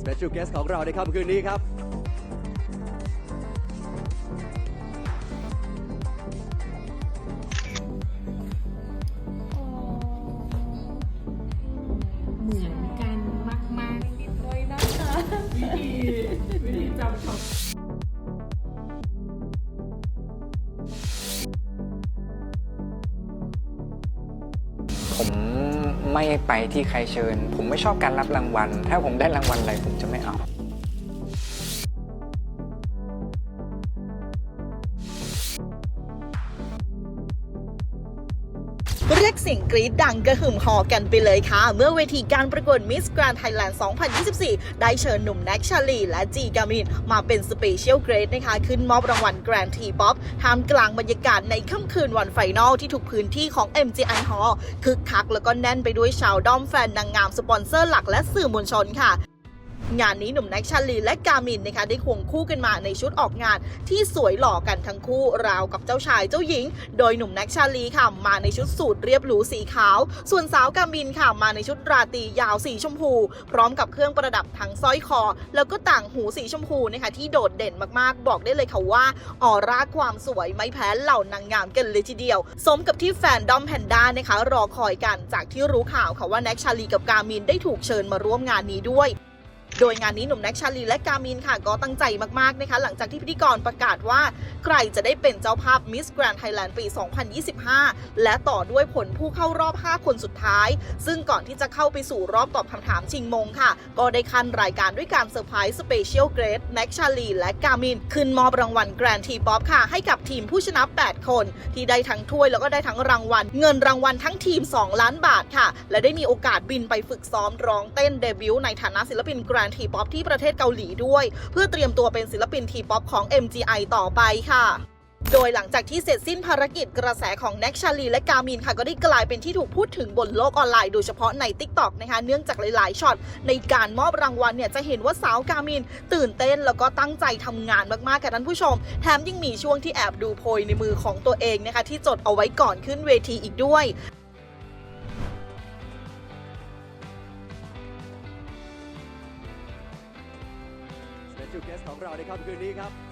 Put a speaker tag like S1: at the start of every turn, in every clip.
S1: Special Guest ของเราในค่ำคืนนี้ครับ
S2: ไม่ไปที่ใครเชิญ ผมไม่ชอบการรับรางวัล ถ้าผมได้รางวัลอะไรผมจะไม่เอา
S3: สียงกรี๊ดดังกระหึ่มหอกันไปเลยค่ะ เมื่อเวทีการประกวด Miss Grand Thailand 2024 ได้เชิญหนุ่มแน็กชาลี และจีกามินมาเป็นสเปเชียลเกรดนะคะ ขึ้นมอบรางวัลแกรนด์ทีป๊อปท่ามกลางบรรยากาศในค่ำคืนวันไฟนอลที่ทุกพื้นที่ของ MGI Hall คึกคักแล้วก็แน่นไปด้วยชาวด้อมแฟนนางงามสปอนเซอร์หลักและสื่อมวลชนค่ะ งานนี้หนุ่มแน็กชาลีและกามินนะคะได้ควงคู่กันมาในชุดออกงานที่สวยหล่อกันทั้งคู่ราวกับเจ้าชายเจ้าหญิง โดยหนุ่มแน็กชาลีค่ะมาในชุดสูทเรียบหรูสีขาว ส่วนสาวกามินค่ะมาในชุดราตรียาวสีชมพู พร้อมกับเครื่องประดับทั้งสร้อยคอ แล้วก็ต่างหูสีชมพูนะคะที่โดดเด่นมากๆ บอกได้เลยค่ะว่าออร่าความสวยไม่แพ้เหล่านางงามกันเลยทีเดียว สมกับที่แฟนดอมแพนด้านะคะรอคอยกันจากที่รู้ข่าวค่ะว่าแน็กชาลีกับกามินได้ถูกเชิญมาร่วมงานนี้ด้วย โดยงานนี้หนุ่มแน็กชาลีและกามินค่ะ ก็ตั้งใจมากๆนะคะ หลังจากที่พิธีกรประกาศว่า ใครจะได้เป็นเจ้าภาพ Miss Grand Thailand ปี 2025 และต่อด้วยผลผู้เข้ารอบ 5 คนสุดท้าย ซึ่งก่อนที่จะเข้าไปสู่รอบตอบคำถามชิงมงค่ะ ก็ได้คันรายการด้วยการเซอร์ไพรส์สเปเชียลเกรดแน็กชาลีและกามิน ขึ้นมอบรางวัล Grand T Pop ค่ะ ให้กับทีมผู้ชนะ 8 คน ที่ได้ทั้งถ้วยแล้วก็ได้ทั้งรางวัล เงินรางวัลทั้งทีม 2 ล้านบาทค่ะ และได้มีโอกาสบินไปฝึกซ้อมร้องเต้นเดบิวต์ในฐานะศิลปิน Grand T Pop ที่ประเทศเกาหลีด้วย เพื่อเตรียมตัวเป็นศิลปิน T Pop ของ MGI ต่อไปค่ะโดยหลังจากที่เสร็จสิ้นภารกิจกระแสของแน็กชาลีและกามินค่ะก็ได้กลายเป็นที่ถูกพูดถึงบนโลกออนไลน์โดยเฉพาะใน t ิ k t o k นะคะเนื่องจากหลายๆช็อตในการมอบรางวัลเนี่ยจะเห็นว่าสาวกามิน ตื่นเต้นแล้วก็ตั้งใจทำงานมากๆค่ะท่านผู้ชม แถมยังมีช่วงที่แอบดูโพยในมือของตัวเองนะคะที่จดเอาไว้ก่อนขึ้นเวทีอีกด้วย
S1: ในค่ำคืนนี้ครับ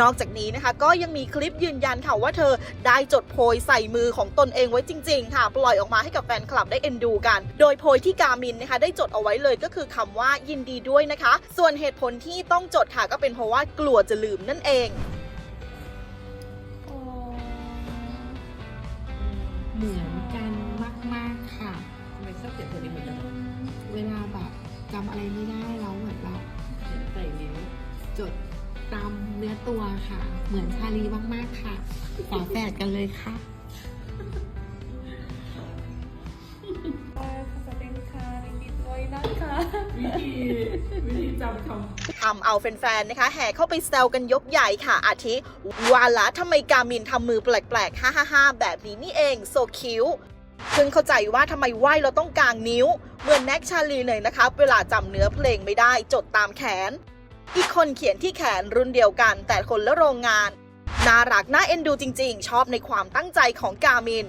S3: นอกจากนี้นะคะก็ยังมีคลิปยืนยันค่ะว่าเธอได้จดโพยใส่มือของตนเองไว้จริง ๆ ค่ะ ปล่อยออกมาให้กับแฟนคลับได้เอ็นดูกัน โดยโพยที่กามินนะคะได้จดเอาไว้เลยก็คือคำว่ายินดีด้วยนะคะ ส่วนเหตุผลที่ต้องจดค่ะก็เป็นเพราะว่ากลัวจะลืมนั่นเอง
S4: เหมือนกันมาก ๆ ค่ะ
S5: ทำไมชอบเขียนตัวนี้เหมือนกัน
S4: เวลาแบบจำอะไรไม่ได้แล้วเหมือนแบบ
S5: ใส่นิ้ว
S4: จดตาม เนื้อตัวค่ะ เหมือนชาลีมากๆค่ะฝาแฝดกันเลยค่ะ
S3: ประเด็นค่ะนิดเลยนะคะ
S5: วิธีวิธีจำค
S3: ทำเอาแฟนๆ นะคะ แห่เข้าไปแซวกันยกใหญ่ค่ะ อาทิ วาละทำไมกามินทำมือแปลกๆ ฮ่าฮ่าๆแบบนี้นี่เองโซคิวเพิ่งเข้าใจว่าทำไมไหวเราต้องกางนิ้ว เหมือนแน็กชาลีเลยนะคะ เวลาจำเนื้อเพลงไม่ได้จดตามแขน อีกคนเขียนที่แขนรุ่นเดียวกัน แต่คนละโรงงาน น่ารักน่าเอ็นดูจริง ๆ ชอบในความตั้งใจของกามิน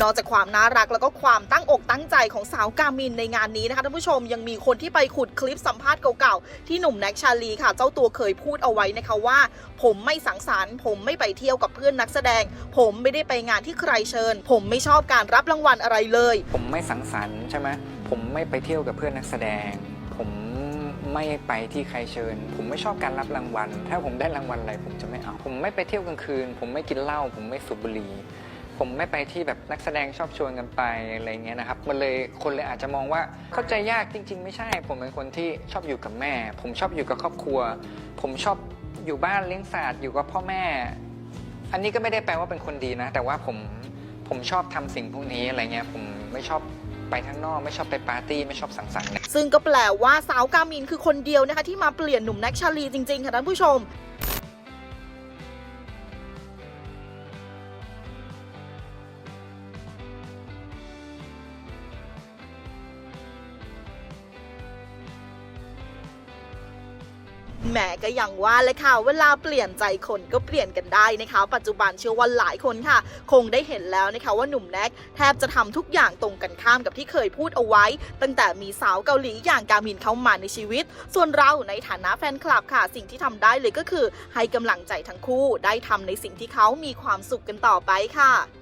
S3: นอกจากความน่ารักแล้วก็ความตั้งอกตั้งใจของสาวกามินในงานนี้นะคะท่านผู้ชมยังมีคนที่ไปขุดคลิปสัมภาษณ์เก่าๆ ที่หนุ่มแน็กชาลีค่ะ เจ้าตัวเคยพูดเอาไว้นะคะว่า ผมไม่สังสรรค์ผมไม่ไปเที่ยวกับเพื่อนนักแสดง ผมไม่ได้ไปงานที่ใครเชิญ ผมไม่ชอบการรับรางวัลอะไรเลย
S2: ผมไม่สังสรรค์ใช่ไหมผมไม่ไปเที่ยวกับเพื่อนนักแสดง ไม่ไปที่ใครเชิญ ผมไม่ชอบการรับรางวัล ถ้าผมได้รางวัลอะไรผมจะไม่เอา ผมไม่ไปเที่ยวกลางคืน ผมไม่กินเหล้าผมไม่สูบบุหรี่ผมไม่ไปที่แบบนักแสดงชอบชวนกันไปอะไรเงี้ยนะครับ มันเลยคนเลยอาจจะมองว่าเข้าใจยากจริง ๆ ไม่ใช่ ผมเป็นคนที่ชอบอยู่กับแม่ ผมชอบอยู่กับครอบครัว ผมชอบอยู่บ้านเลี้ยงสัตว์อยู่กับพ่อแม่ อันนี้ก็ไม่ได้แปลว่าเป็นคนดีนะ แต่ว่าผมผมชอบทำสิ่งพวกนี้อะไรเงี้ยผมไม่ชอบ ไปข้างนอกไม่ชอบไปปาร์ตี้ไม่ชอบสังสรรค์เนี่ย
S3: ซึ่งก็แปลว่าสาวกามินคือคนเดียวนะคะที่มาเปลี่ยนหนุ่มแน็กชาลีจริงๆค่ะท่านผู้ชม แหมก็อย่างว่าเลยค่ะ เวลาเปลี่ยนใจคนก็เปลี่ยนกันได้นะคะ ปัจจุบันเชื่อว่าหลายคนค่ะ คงได้เห็นแล้วนะคะว่าหนุ่มแน็กแทบจะทำทุกอย่างตรงกันข้ามกับที่เคยพูดเอาไว้ ตั้งแต่มีสาวเกาหลีอย่างกามินเข้ามาในชีวิต ส่วนเราในฐานะแฟนคลับค่ะ สิ่งที่ทำได้เลยก็คือ ให้กำลังใจทั้งคู่ได้ทำในสิ่งที่เขามีความสุขกันต่อไปค่ะ